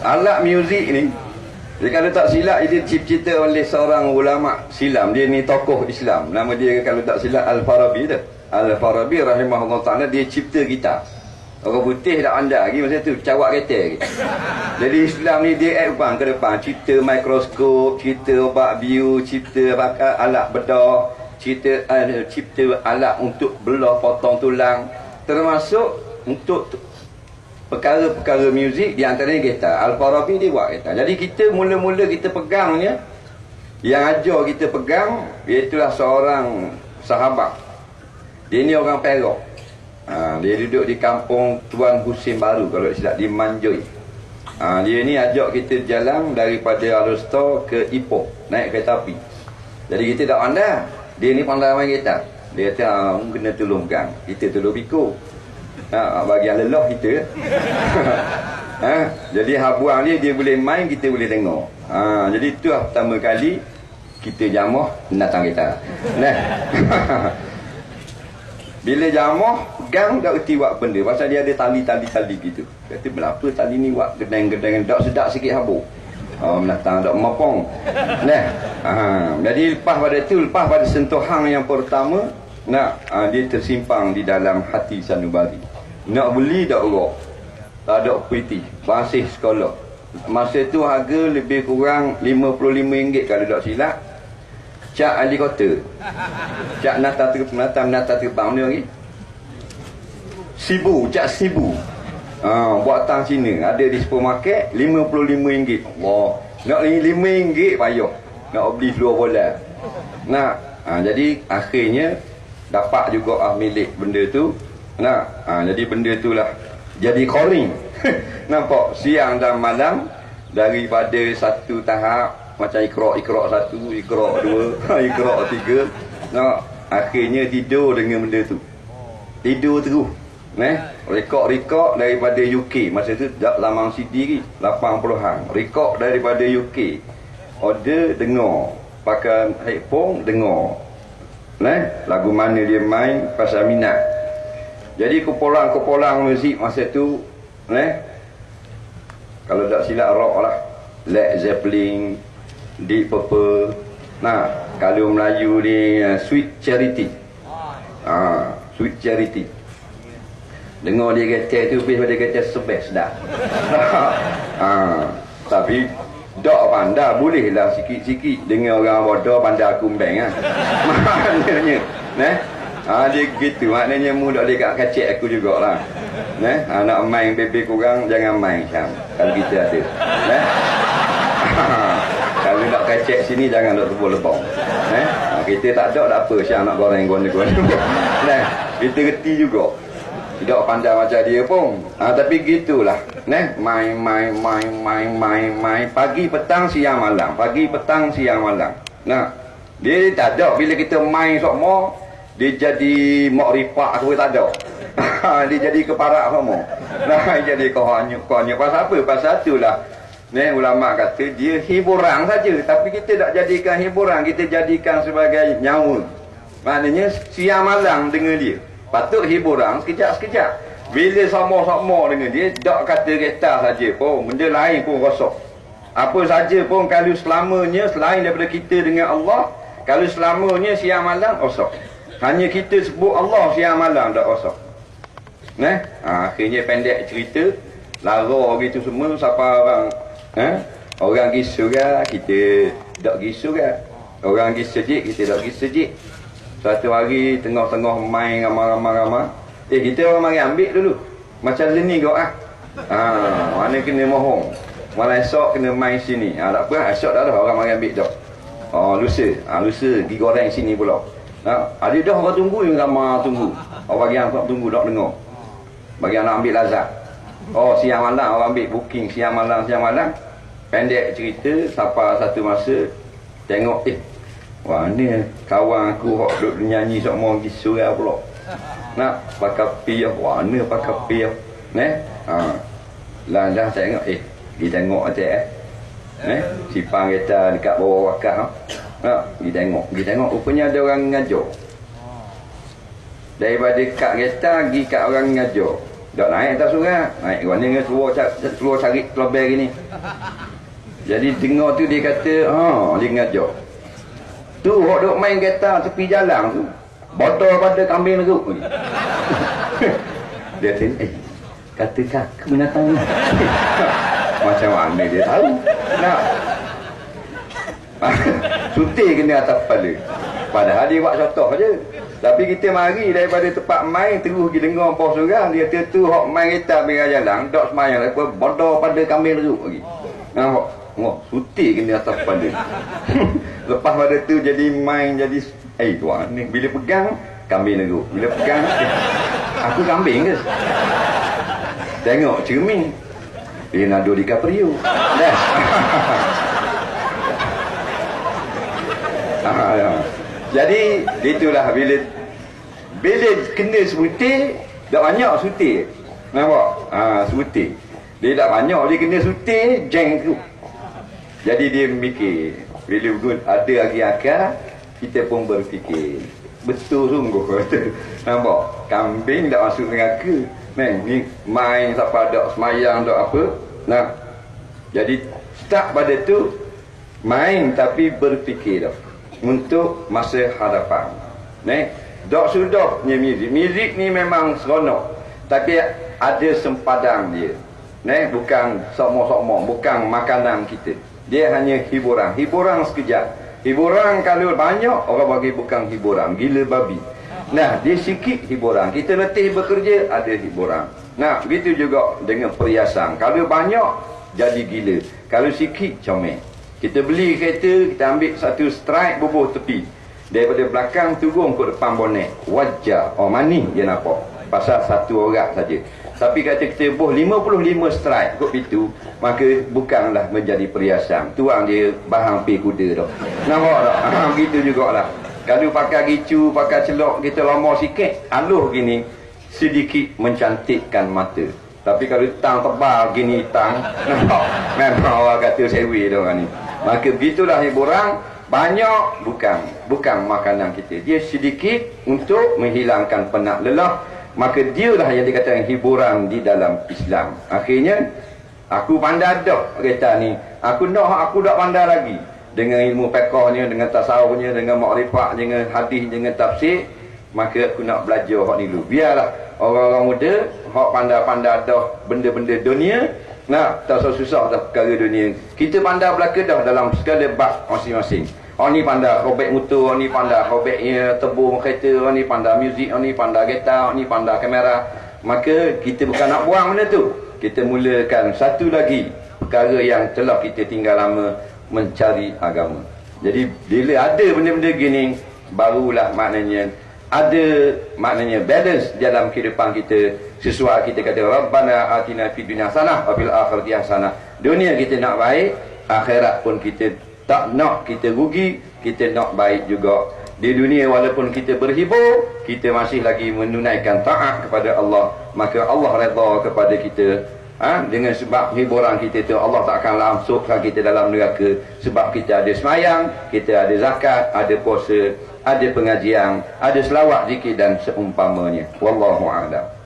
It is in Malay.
Alat muzik ni dia kalau tak silap dia cipta oleh seorang ulama silam. Dia ni tokoh Islam. Nama dia kalau tak silap Al-Farabi tu. Al-Farabi rahimahullah taala dia cipta gitar. Orang putih tak anda lagi masa tu cawak kereta lagi. Jadi Islam ni dia advance ke depan. Cipta mikroskop, cipta obat bio, cipta pakai alat bedah, cipta uh, cipta alat untuk belah potong tulang. Termasuk untuk perkara-perkara muzik di antaranya gitar. Al-Farabi dia buat gitar. Jadi kita mula-mula kita pegangnya yang ajar kita pegang iaitulah seorang sahabat. Dia ni orang Perak. Ha, dia duduk di kampung Tuan Husin Baru kalau tidak di Manjoy. Ha, dia ni ajak kita jalan daripada Alustor ke Ipoh naik kereta api. Jadi kita tak pandai. Dia ni pandai main gitar. Dia kata, ah, kena tolongkan. Kita tolong pikul. Ha, bagian lelah kita. ha, jadi habuang dia dia boleh main kita boleh tengok. Ha, jadi tu lah pertama kali kita jamuh binatang kita. Nah. Bila jamuh gang tak reti buat benda pasal dia ada tali-tali tali gitu. Kata berapa tali ni buat gedang-gedang dak sedap sikit habuk. Oh, menatang dak mapong. Nah. Ha, jadi lepas pada tu lepas pada sentuhan yang pertama nak ha, dia tersimpang di dalam hati sanubari. Nak beli tak urok. Tak ada piti. Masih sekolah. Masa tu harga lebih kurang RM55 kalau tak silap. Cak ahli kota. Cak nata ter nata nata terbang ni lagi. Sibu, cak sibu. Ha, buat tang Cina. Ada di supermarket RM55. Wah, nak RM5 payah. Nak beli seluar bola. Nah, ha, jadi akhirnya dapat juga ah milik benda tu Nah, ha, jadi benda itulah jadi koring. Nampak siang dan malam daripada satu tahap macam ikrok-ikrok satu, ikrok dua, ikrok tiga. Nah, akhirnya tidur dengan benda tu. Tidur terus. Neh, rekod-rekod daripada UK masa tu dak lamang CD lagi 80-an. Rekod daripada UK. Order dengar, pakai headphone dengar. Neh, lagu mana dia main pasal minat. Jadi kumpulan-kumpulan muzik masa tu eh kalau tak silap rock lah. Led Zeppelin Deep Purple. Nah kalau Melayu ni uh, Sweet Charity. Ah Sweet Charity. Dengar dia kata tu lebih pada kata sebes dah. Ah tapi tak pandai boleh lah sikit-sikit dengan orang bodoh pandai kumbang kan maknanya eh Ha, dia gitu maknanya mu tak boleh kat kacik aku jugalah. Nah, ha, nak main bebek kurang jangan main Syam. Kalau kita ada. Nah. Kalau nak kacik sini jangan nak tebul lebong. Nah, ha, kita tak ada tak apa Syam nak goreng gona-gona. nah, kita reti juga. Tidak pandai macam dia pun. Ha, tapi gitulah. Nah, main main main main main main pagi petang siang malam. Pagi petang siang malam. Nah, dia tak ada bila kita main sok mo dia jadi makrifat aku tak ada. dia jadi keparak semua. Nah, jadi kohonyuk kohonyuk pasal apa? Pasal itulah. Ni ulama kata dia hiburan saja tapi kita tak jadikan hiburan, kita jadikan sebagai nyawa. Maknanya siang malam dengan dia. Patut hiburan sekejap-sekejap. Bila sama-sama dengan dia, tak kata kereta saja pun, benda lain pun rosak. Apa saja pun kalau selamanya selain daripada kita dengan Allah, kalau selamanya siang malam rosak. Hanya kita sebut Allah siang malam tak rosak. Nah, ha, akhirnya pendek cerita. Lara gitu semua siapa orang eh? Orang surga, kita tak pergi surga. Orang sejik, kita tak sejik. Satu hari tengah-tengah main ramai-ramai-ramai. Eh, kita orang mari ambil dulu. Macam sini kau ah. Ha, mana kena mohon. Malam esok kena main sini. Ha, tak apa, esok tak ada orang mari ambil dah. Oh, lusa. Ha, lusa pergi goreng sini pula. Ha, ada dah orang tunggu yang ramai tunggu. Orang bagi anak tunggu tak dengar. Bagi anak ambil lazat. Oh siang malam orang ambil booking siang malam siang malam. Pendek cerita sampai satu masa tengok eh wah ni kawan aku hok duk nyanyi sok mau pergi surau pula. Nak pakai piah wah ni pakai piah. Neh. Ha. Lah dah tengok eh dia tengok aja eh. Eh, simpang kita dekat bawah wakaf. Ha? Ha, pergi tengok. Pergi tengok rupanya ada orang ngajar. Daripada kat kereta pergi kat orang ngajar. Tak naik atas surah. Naik gua ni keluar keluar cari kelobel gini. Jadi dengar tu dia kata, ha, dia je. Tu hok duk main kereta tepi jalan tu. Botol pada kambing neruk ni. dia kata, eh, kata kak binatang ni. Macam mana dia tahu? Nak. Cuti kena atas kepala. Padahal dia buat contoh je. Tapi kita mari daripada tempat main terus pergi dengar pos orang dia tu hok main kereta pinggir jalan dok semayang apa bodoh pada kambing teruk lagi. Nampak? Oh, suti kena atas kepala. Lepas pada tu jadi main jadi eh tuan ni bila pegang kambing teruk. Bila pegang aku kambing ke? Tengok cermin. Leonardo DiCaprio. Dah. ah, ya. Jadi itulah bila bila kena suti tak banyak suti. Nampak? Ha, suti. Dia tak banyak dia kena suti jeng tu. Jadi dia mikir bila pun ada lagi akal kita pun berfikir betul sungguh kata nampak kambing tak masuk neraka Neng, ni main siapa ada semayang tak apa nah jadi start pada tu main tapi berfikir dah untuk masa hadapan. Nih, dok sudah ni muzik. Muzik ni memang seronok. Tapi ada sempadan dia. Nih, bukan sokmo-sokmo, bukan makanan kita. Dia hanya hiburan. Hiburan sekejap. Hiburan kalau banyak, orang bagi bukan hiburan. Gila babi. Nah, dia sikit hiburan. Kita letih bekerja, ada hiburan. Nah, begitu juga dengan perhiasan. Kalau banyak, jadi gila. Kalau sikit, comel. Kita beli kereta, kita ambil satu strike bubuh tepi. Daripada belakang turun ke depan bonet. Wajah. Oh, manis dia nampak. Pasal satu orang saja. Tapi kata kita buh 55 strike kot pintu, maka bukanlah menjadi perhiasan. Tuang dia bahan pi kuda tu. Nampak tak? Ha, begitu jugalah. Kalau pakai gicu, pakai celok, kita lama sikit, aluh gini, sedikit mencantikkan mata. Tapi kalau tang tebal gini tang, nampak? Memang orang kata sewi tu orang ni. Maka begitulah hiburan banyak bukan bukan makanan kita. Dia sedikit untuk menghilangkan penat lelah. Maka dialah yang dikatakan hiburan di dalam Islam. Akhirnya aku pandai dah kereta ni. Aku nak aku dak pandai lagi dengan ilmu fiqhnya, dengan tasawufnya, dengan makrifat, dengan hadis, dengan tafsir, maka aku nak belajar hak ni dulu. Biarlah orang-orang muda hak pandai-pandai dah benda-benda dunia Nah, tak susah dah perkara dunia. Kita pandai belaka dah dalam segala bab masing-masing. Orang ni pandai robek motor, orang ni pandai robek ya, tebu kereta, orang ni pandai muzik, orang ni pandai kereta, orang ni pandai kamera. Maka kita bukan nak buang benda tu. Kita mulakan satu lagi perkara yang telah kita tinggal lama mencari agama. Jadi bila ada benda-benda gini, barulah maknanya ada maknanya balance dalam kehidupan kita sesuai kita kata rabbana atina fid dunya hasanah wa fil akhirati hasanah dunia kita nak baik akhirat pun kita tak nak kita rugi kita nak baik juga di dunia walaupun kita berhibur kita masih lagi menunaikan taat kepada Allah maka Allah redha kepada kita ha? dengan sebab hiburan kita itu Allah tak akan langsungkan kita dalam neraka sebab kita ada semayang kita ada zakat ada puasa ada pengajian, ada selawat zikir dan seumpamanya. Wallahu a'lam.